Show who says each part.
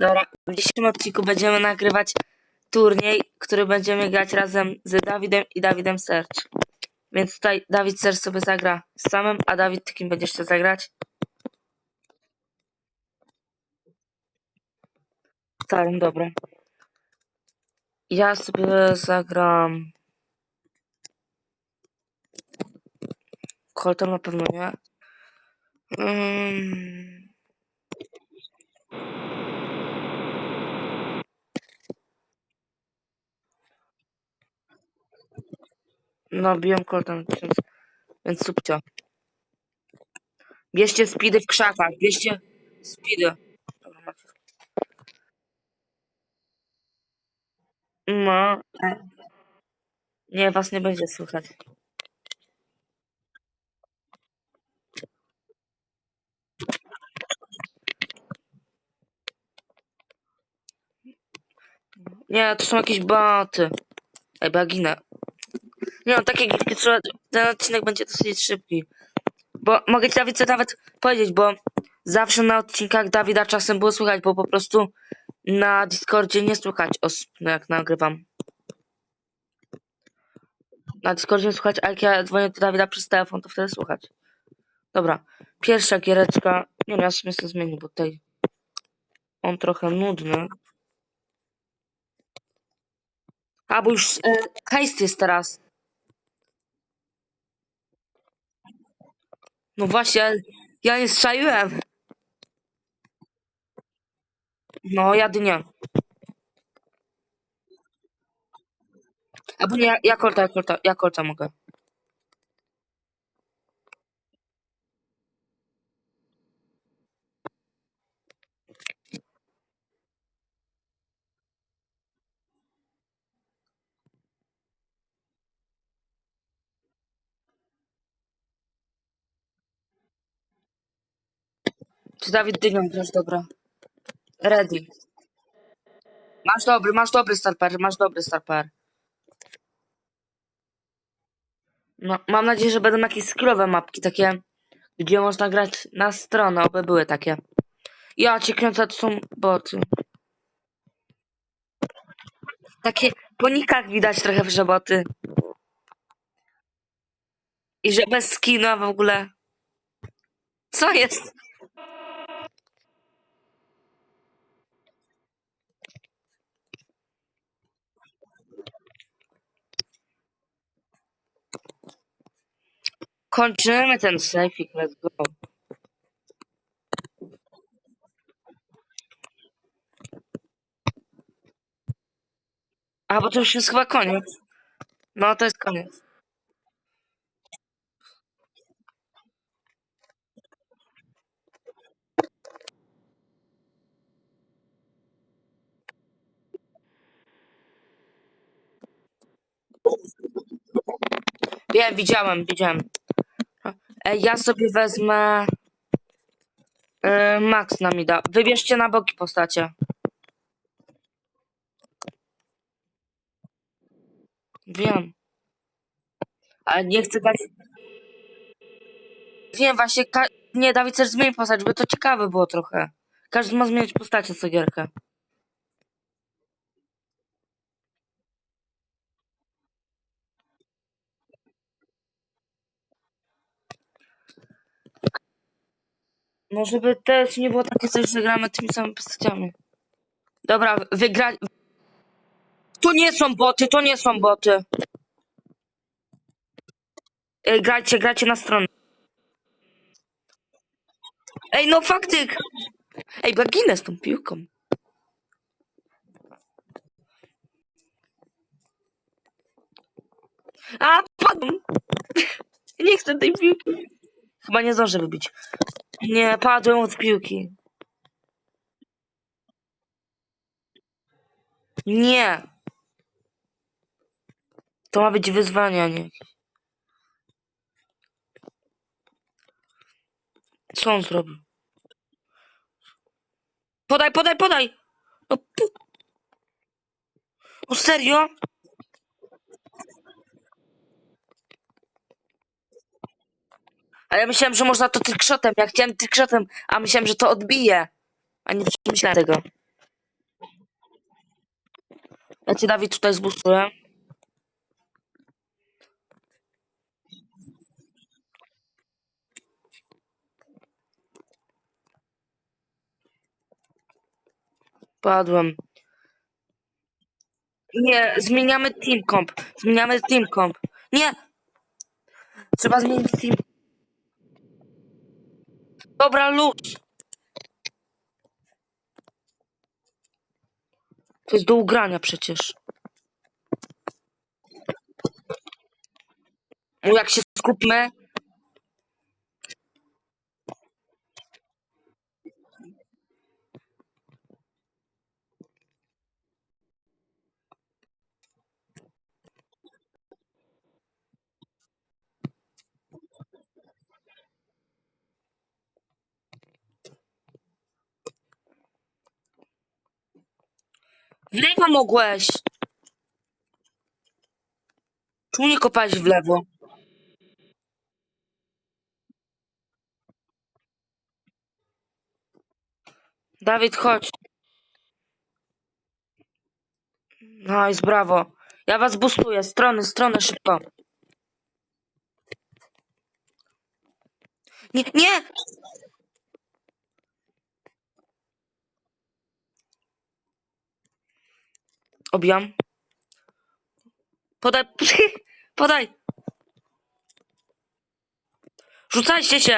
Speaker 1: Dobra, w dzisiejszym odcinku będziemy nagrywać turniej, który będziemy grać razem z Dawidem i Dawidem Search. Więc tutaj Dawid Search sobie zagra z samym, a Dawid, ty kim będziesz chciał zagrać? Starym, dobra. Ja sobie zagram... Coltem na pewno nie. Mm. Biją Coltem, więc, więc subcio. Bierzcie speedy w krzakach, bierzcie speedy. No. Nie, was nie będzie słychać. Nie, to są jakieś baty. Ej, baginę. Nie, no takie gierki trzeba... Ten odcinek będzie dosyć szybki. Bo mogę ci Dawid co nawet powiedzieć, bo zawsze na odcinkach Dawida czasem było słychać, bo po prostu na Discordzie nie słychać osób, no jak nagrywam. Na Discordzie nie słychać, a jak ja dzwonię do Dawida przez telefon, to wtedy słychać. Dobra, pierwsza giereczka. Nie wiem, ja sobie to zmienię, bo tutaj on trochę nudny. A, bo już e, hejst jest teraz. No właśnie, ja nie strzeliłem. No, jadynie. Albo nie, ja kolta, ja kolta, ja kolta mogę. Czy Dawid dynią grasz, dobra. Ready. Masz dobry, masz dobry starper, masz dobry starper. No, mam nadzieję, że będą jakieś skillowe mapki, takie, gdzie można grać na stronę, oby były takie. Ja cię kręcę, to są boty. Takie po nikach widać trochę, że boty. I że bez skina w ogóle. Co jest? Kończymy ten sejfik, let's go. A, bo to już jest chyba koniec. No, to jest koniec. Wiem, widziałem, widziałem. E, ja sobie wezmę... E, Max nam da. Wybierzcie na boki postacie. Wiem. Ale nie chcę dać... Wiem, właśnie... Ka... Nie, Dawid chcesz zmienić postać, żeby to ciekawe było trochę. Każdy ma zmieniać postacie co gierkę. No, żeby też nie było takie coś, że gramy tymi samymi postaciami. Dobra, wygrać. To nie są boty, to nie są boty. Ej, grajcie, grajcie na stronę. Ej, no faktyk! Ej, baginę z tą piłką. A, padłem! Nie chcę tej piłki. Chyba nie zdążę wybić. Nie, padłem od piłki. Nie. To ma być wyzwanie, a nie. Co on zrobił? Podaj, podaj, podaj! No, pu... O serio? A ja myślałem, że można to trickshotem. Ja chciałem trickshotem, a myślałem, że to odbije. A nie przemyślałem tego. Ja cię, Dawid, tutaj zbustuję. Padłem. Nie, zmieniamy team comp. Zmieniamy team comp. Nie! Trzeba zmienić team. Dobra, luz. To jest do ugrania przecież. No jak się skupmy. W lewo mogłeś. Czemu nie kopałeś w lewo? Dawid, chodź. Nice, brawo. Ja was bustuję. Strony, strony, szybko. Nie, nie! Obijam. Podaj, podaj. Rzucajcie się.